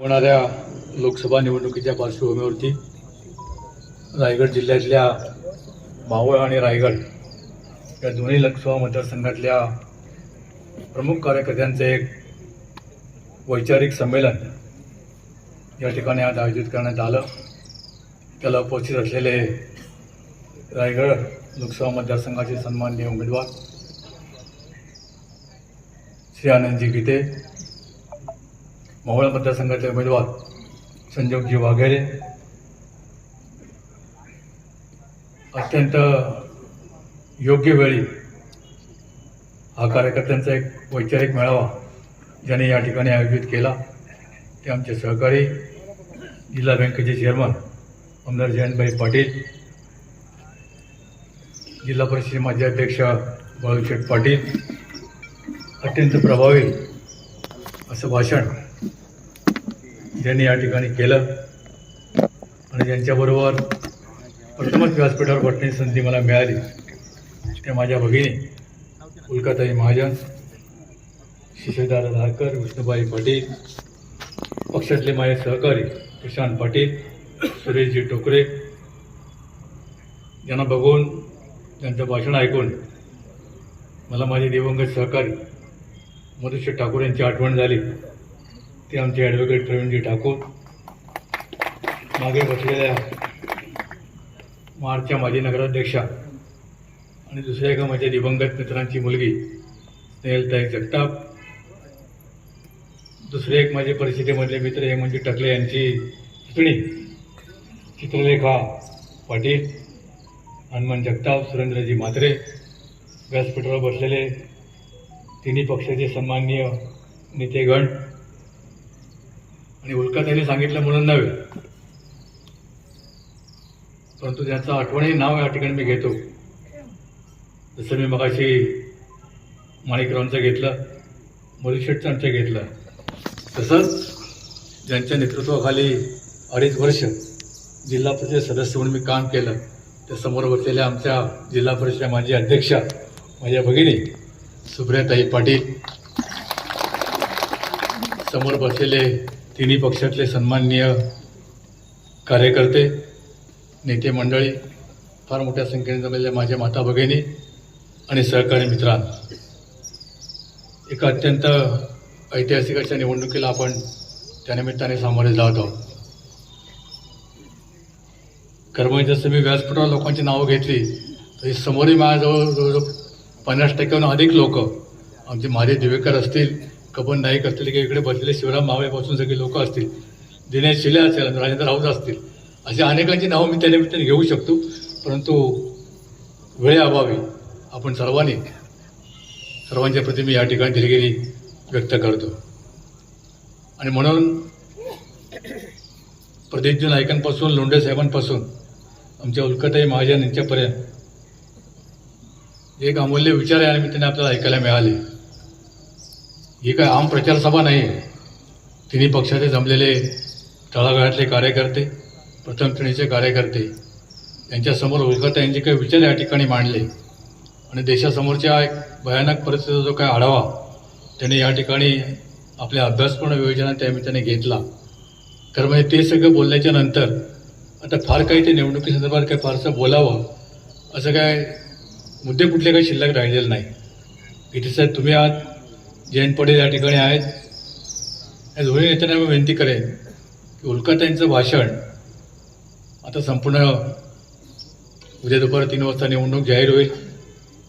होणाऱ्या लोकसभा निवडणुकीच्या पार्श्वभूमीवरती रायगड जिल्ह्यातल्या मावळ आणि रायगड या दोन्ही लोकसभा मतदारसंघातल्या प्रमुख कार्यकर्त्यांचं एक वैचारिक संमेलन या ठिकाणी आज आयोजित करण्यात आलं. त्याला उपस्थित असलेले रायगड लोकसभा मतदारसंघाचे सन्माननीय उमेदवार श्री आनंदजी गीते मावळ मतदारसंघाचे उमेदवार संजोगजी वाघेरे. अत्यंत योग्य वेळी हा कार्यकर्त्यांचा एक वैचारिक मेळावा ज्याने या ठिकाणी आयोजित केला. ते आमचे सहकारी जिल्हा बँकेचे चेअरमन आमदार जयंतभाई पाटील जिल्हा परिषदेचे माजी अध्यक्ष बाळूशेठ पाटील अत्यंत प्रभावी असं भाषण ज्यांनी या ठिकाणी केलं आणि ज्यांच्याबरोबर प्रथमच व्यासपीठावर बसण्याची संधी मला मिळाली त्या माझ्या भगिनी उल्काताई महाजन शिशुदारा धारकर विष्णुबाई पाटील पक्षातले माझे सहकारी प्रशांत पाटील सुरेशजी टोकरे यांना बघून त्यांचं भाषण ऐकून मला माझे दिवंगत सहकारी मधुश्री ठाकूर यांची आठवण झाली. ते आमचे ॲडव्होकेट प्रवीणजी ठाकूर मागे बसलेल्या मार्चच्या माजी नगराध्यक्षा आणि दुसऱ्या एका माझ्या दिवंगत मित्रांची मुलगी स्नेहलताई जगताप. दुसरे एक माझे परिस्थितीमधले मित्र हे म्हणजे टकले यांची पुतणी चित्रलेखा पाटील हनुमान जगताप सुरेंद्रजी म्हात्रे. व्यासपीठावर बसलेले तिन्ही पक्षाचे सन्माननीय नेतेगण आणि उल्का त्यांनी सांगितलं म्हणून नव्हे. परंतु त्याचं आठवणही नाव या ठिकाणी मी घेतो. जसं मी मगाशी माणिकरावांचं घेतलं मधुशेठचं घेतलं. तसंच ज्यांच्या नेतृत्वाखाली अडीच वर्ष जिल्हा परिषद सदस्य म्हणून मी काम केलं त्या समोर बसलेल्या आमच्या जिल्हा परिषद माजी अध्यक्षा माझ्या भगिनी सुप्रियाताई पाटील. समोर बसलेले तिन्ही पक्षातले सन्माननीय कार्यकर्ते नेते मंडळी फार मोठ्या संख्येने जमलेल्या माझ्या माता भगिनी आणि सहकारी मित्रांनो एका अत्यंत ऐतिहासिक अशा निवडणुकीला आपण त्यानिमित्ताने सामोरे जात आहोत. कर्मणी जसं मी व्यासपीठावर लोकांची नावं घेतली तरी समोरही माझ्याजवळ जवळजवळ पन्नास टक्क्याहून अधिक लोक आमचे माझे दिवेकर असतील कबन नाईक असतील किंवा इकडे बसलेले शिवराम मावळेपासून सगळे लोक असतील. दिनेश शिले असेल राजेंद्र राऊत असतील. अशा अनेकांची नावं मी त्या निमित्ताने घेऊ शकतो. परंतु वेळेअभावी आपण सर्वांनी सर्वांच्या प्रती मी या ठिकाणी दिलगिरी व्यक्त करतो. आणि म्हणून प्रदीपजी नायकांपासून लोंढे साहेबांपासून आमच्या उलकटाई महाजन यांच्यापर्यंत एक अमूल्य विचार या निमित्ताने आपल्याला ऐकायला मिळाले. ही काय आम प्रचारसभा नाही. आहे तिन्ही पक्षाचे जमलेले तळागाळातले कार्यकर्ते प्रथम श्रेणीचे कार्यकर्ते यांच्यासमोर उल्कता यांचे काही विचार या ठिकाणी मांडले. आणि देशासमोरच्या एक भयानक परिस्थितीचा जो काय आढावा त्यांनी या ठिकाणी आपल्या अभ्यासपूर्ण योजना त्या निमित्ताने घेतला. तर म्हणजे ते सगळं बोलल्याच्या नंतर आता फार काही ते निवडणुकीसंदर्भात काही फारसं बोलावं असं काय मुद्दे कुठले काही शिल्लक राहिलेले नाही. इथे साहेब तुम्ही आज जैन पटेल या ठिकाणी आहेत. या धुळे नेत्यांना मी विनंती करेन की उल्काताईंचं भाषण आता संपूर्ण उद्या दुपार तीन वाजता निवडणूक जाहीर होईल.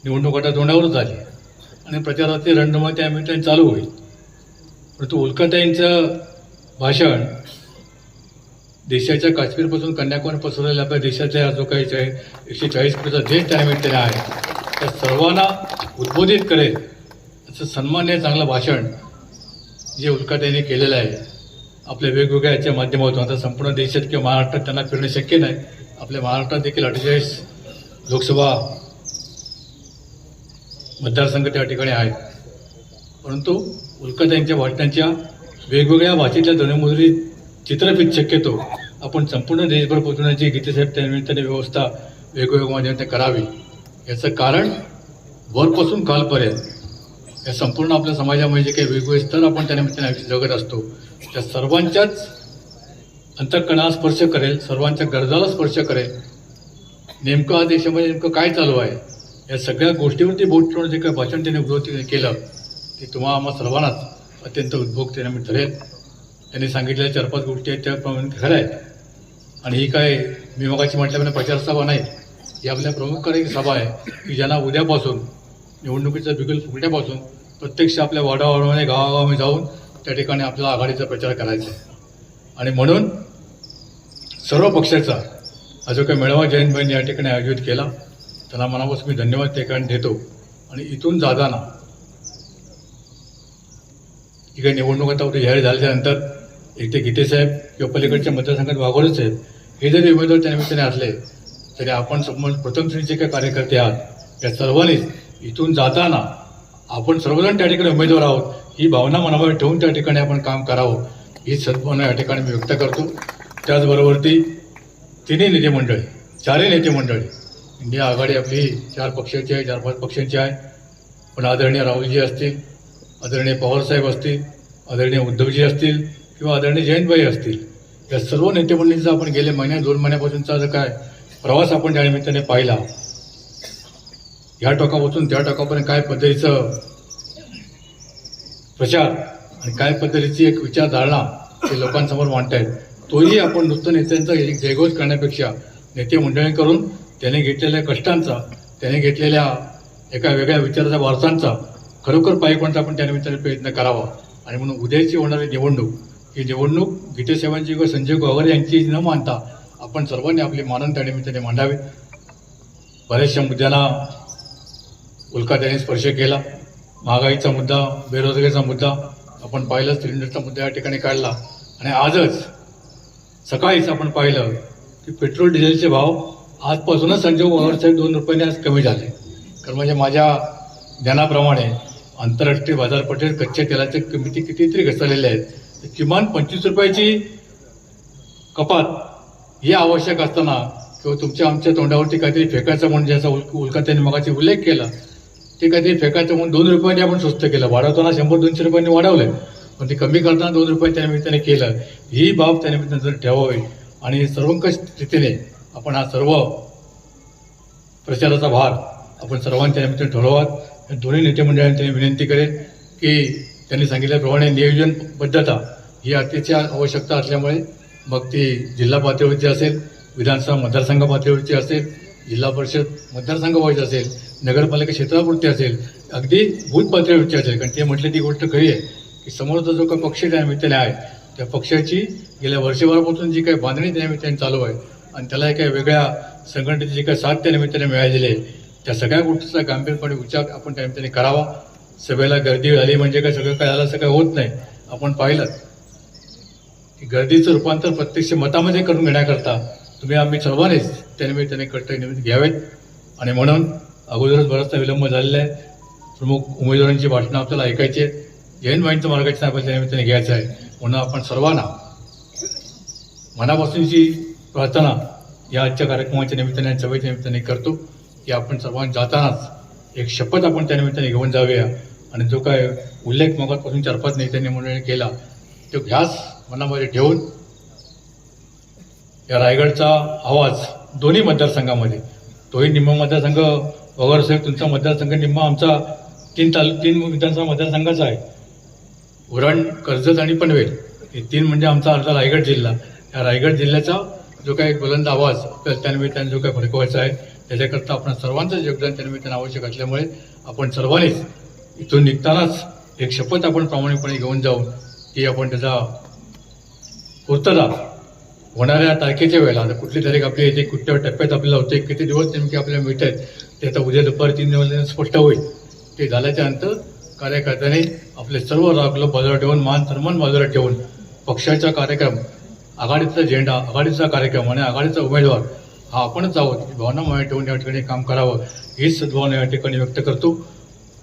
निवडणूक आता तोंडावरच आली. आणि प्रचाराचे रणधुमाळी त्या चालू होईल. परंतु उल्काताईंचं भाषण देशाच्या काश्मीरपासून कन्याकुमारी पसरलेल्या आपल्या देशाच्या जो काही एकशे चाळीस कोटीचा देश त्या आहे त्या सर्वांना उद्बोधित करेल. त्याचं सन्मान्य चांगलं भाषण जे उल्काताईंनी केलेलं आहे आपल्या वेगवेगळ्या याच्या माध्यमातून आता संपूर्ण देशात किंवा महाराष्ट्रात त्यांना फिरणं शक्य नाही. आपल्या महाराष्ट्रात देखील अठ्ठेचाळीस लोकसभा मतदारसंघ त्या ठिकाणी आहेत. परंतु उल्काताईंच्या भाषणांच्या वेगवेगळ्या भाषेतल्या ध्वनिमुद्रित चित्रफित शक्यतो आपण संपूर्ण देशभर पोहोचवण्याची गीतेसाहेब त्यानिमित्ताने व्यवस्था वेगवेगळ्या माध्यमातून करावी. याचं कारण वरपासून कालपर्यंत या संपूर्ण आपल्या समाजामध्ये जे काही वेगवेगळे स्तर आपण त्या निमित्ताने आयुष्य जगत असतो त्या सर्वांच्याच अंतकणाला स्पर्श करेल सर्वांच्या गरजाला स्पर्श करेल. नेमकं हा देशामध्ये नेमकं काय चालू आहे या सगळ्या गोष्टीवरती बोट ठेवून जे काही भाषण त्याने उद्भवती केलं ते तुम्हा आम्हा सर्वांनाच अत्यंत उद्भोग त्याने ठरेल त्यांनी सांगितलेल्या चार पाच गोष्टी आहेत त्याप्रमाणे खऱ्या आहेत. आणि ही काय मी मगाची म्हटल्याप्रमाणे प्रचार सभा नाही ही आपल्या प्रमुख कार्य सभा आहे की ज्यांना उद्यापासून निवडणुकीचा बिगुल फुकण्यापासून प्रत्यक्ष आपल्या वाडावाडामध्ये गावागावामध्ये जाऊन त्या ठिकाणी आपल्याला आघाडीचा प्रचार करायचा आहे. आणि म्हणून सर्व पक्षाचा हा जो काही मेळावा जयंतबाईंनी या ठिकाणी आयोजित केला त्यांना मनापासून मी धन्यवाद त्या ठिकाणी देतो. आणि इथून जाताना इकडे काही निवडणूक आता जाहीर झाल्याच्यानंतर एक ते गीतेसाहेब किंवा पलीकडच्या मतदारसंघात वाघोडे साहेब हे जरी उमेदवार त्या निमित्ताने असले तरी आपण समोर प्रथम श्रेणीचे काही कार्यकर्ते आहात त्या सर्वांनीच इथून जाताना आपण सर्वजण त्या ठिकाणी उमेदवार आहोत. ही भावना मनामध्ये ठेवून त्या ठिकाणी आपण काम करावं. ही सद्भावना या ठिकाणी मी व्यक्त करतो. त्याचबरोबर ती तिन्ही नेते मंडळी चारही नेते मंडळी इंडिया आघाडी आपली चार पक्षाची आहे चार पाच पक्षांची आहे. पण आदरणीय राहुलजी असतील आदरणीय पवारसाहेब असतील आदरणीय उद्धवजी असतील किंवा आदरणीय जयंतबाई असतील. या सर्व नेते मंडळींचा आपण गेल्या महिन्या दोन महिन्यापासूनचा जो काय प्रवास आपण त्या निमित्ताने पाहिला. या टोकापासून त्या टोकापर्यंत काय पद्धतीचं प्रचार आणि काय पद्धतीची एक विचारधारणा ते लोकांसमोर मांडतायत तोही आपण नुसतं नेत्यांचा एक जयघोष करण्यापेक्षा नेते मंडळी करून त्याने घेतलेल्या कष्टांचा त्याने घेतलेल्या एका वेगळ्या विचाराच्या वारसांचा खरोखर पायकोणचा आपण त्या निमित्ताने प्रयत्न करावा. आणि म्हणून उद्याची होणारी निवडणूक ही निवडणूक गीतेसाहेबांची किंवा संजय गोवार यांची न मानता आपण सर्वांनी आपले मानन त्या निमित्ताने मांडावे. बऱ्याचशा मुद्द्यांना उल्का त्यांनी स्पर्श केला. महागाईचा मुद्दा बेरोजगारीचा मुद्दा आपण पाहिलं सिलेंडरचा मुद्दा या ठिकाणी काढला. आणि आजच सकाळीच आपण पाहिलं की पेट्रोल डिझेलचे भाव आजपासूनच संजय पवार साहेब दोन रुपयाने आज कमी झाले. कारण म्हणजे माझ्या ज्ञानाप्रमाणे आंतरराष्ट्रीय बाजारपेठेत कच्च्या तेलाच्या किमती कितीतरी घसरलेल्या आहेत. किमान पंचवीस रुपयाची कपात ही आवश्यक असताना किंवा तुमच्या आमच्या तोंडावरती काहीतरी फेकायचं म्हणून ज्याचा उल उल्का त्यांनी मगाची उल्लेख केला ते काहीतरी फेकायचं म्हणून दोन रुपयांनी आपण स्वस्त केलं. वाढवताना शंभर दोनशे रुपयांनी वाढवलंय. पण ते कमी करताना दोन रुपये त्या निमित्ताने केलं. ही बाब त्या निमित्ताने जर ठेवावी आणि सर्वंकष रीतीने आपण हा सर्व प्रचाराचा भार आपण सर्वांच्या निमित्ताने ठरवावा. दोन्ही नेते मंडळांनी त्यांनी विनंती करेल की त्यांनी सांगितल्याप्रमाणे नियोजनबद्धता ही अतिशय आवश्यकता असल्यामुळे मग ती जिल्हा पातळीवरची असेल विधानसभा मतदारसंघ पातळीवरची असेल जिल्हा परिषद मतदारसंघावरची असेल नगरपालिका क्षेत्रापुरती असेल. अगदी भूत पातळीवरची असेल. कारण ते म्हटलं ती गोष्ट खरी आहे की समोरचा जो काही पक्ष त्या निमित्ताने आहे. त्या पक्षाची गेल्या वर्षभरापासून जी काही बांधणी त्या निमित्ताने चालू आहे आणि त्याला एका वेगळ्या संघटनेची जी काही साथ त्या निमित्ताने मिळालेली आहे त्या सगळ्या गोष्टीचा गांभीरपणे विचार आपण त्या निमित्ताने करावा. सभेला गर्दी झाली म्हणजे काय सगळं काय झालं असं काही होत नाही. आपण पाहिलं की गर्दीचं रूपांतर प्रत्यक्ष मतामध्ये करून घेण्याकरता तुम्ही आम्ही सर्वांनीच त्या निमित्ताने कष्ट निमित्त घ्यावेत. आणि म्हणून अगोदरच बराचसा विलंब झालेला आहे. प्रमुख उमेदवारांची भाषणं आपल्याला ऐकायची आहेत. जैन भाईंचं मार्गदर्शन आपल्याला निमित्ताने घ्यायचं आहे. म्हणून आपण सर्वांना मनापासूनची प्रार्थना या आजच्या कार्यक्रमाच्या निमित्ताने आणि सभेच्या निमित्ताने करतो की आपण सर्वांना जातानाच एक शपथ आपण त्या निमित्ताने घेऊन जाऊया. आणि जो काय उल्लेख मगापासून चार पाच नेत्यांनी म्हणून केला तो ध्यास मनामध्ये ठेवून या रायगडचा आवाज दोन्ही मतदारसंघामध्ये तोही निम्मा मतदारसंघ वगैरे तुमचा मतदारसंघ निम्मा आमचा तीन तालु तीन विधानसभा मतदारसंघाचा आहे. उरण कर्जत आणि पनवेल. हे तीन म्हणजे आमचा अर्धा रायगड जिल्हा. या रायगड जिल्ह्याचा जो काही बुलंद आवाज आपल्याला त्यानिमित्ताने जो काही फडकवायचा आहे त्याच्याकरता आपण सर्वांचं योगदान त्यानिमित्ताने आवश्यक असल्यामुळे आपण सर्वांनीच इथून निघतानाच एक शपथ आपण प्रामाणिकपणे घेऊन जाऊन की आपण त्याचा पूर्तता होणाऱ्या तारखेच्या वेळेला आता कुठली तारीख आपली येते कुठल्या टप्प्यात आपल्याला होते किती दिवस नेमके आपल्याला मिळत आहेत ते आता उद्या दुपारी तीन दिवस स्पष्ट होईल. ते झाल्याच्यानंतर कार्यकर्त्यांनी आपले सर्व राखलं बाजूला ठेवून मान सन्मान बाजूला ठेवून पक्षाचा कार्यक्रम आघाडीचा झेंडा आघाडीचा कार्यक्रम आणि आघाडीचा उमेदवार हा आपणच आहोत ही भावना मागे ठेवून या ठिकाणी काम करावं हीच सद्भावना या ठिकाणी व्यक्त करतो.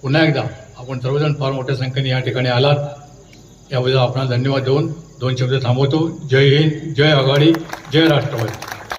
पुन्हा एकदा आपण सर्वजण फार मोठ्या संख्येने या ठिकाणी आलात. याबद्दल आपण धन्यवाद देऊन दोन शब्द थांबवतो. जय हिंद जय आघाडी जय राष्ट्रवादी.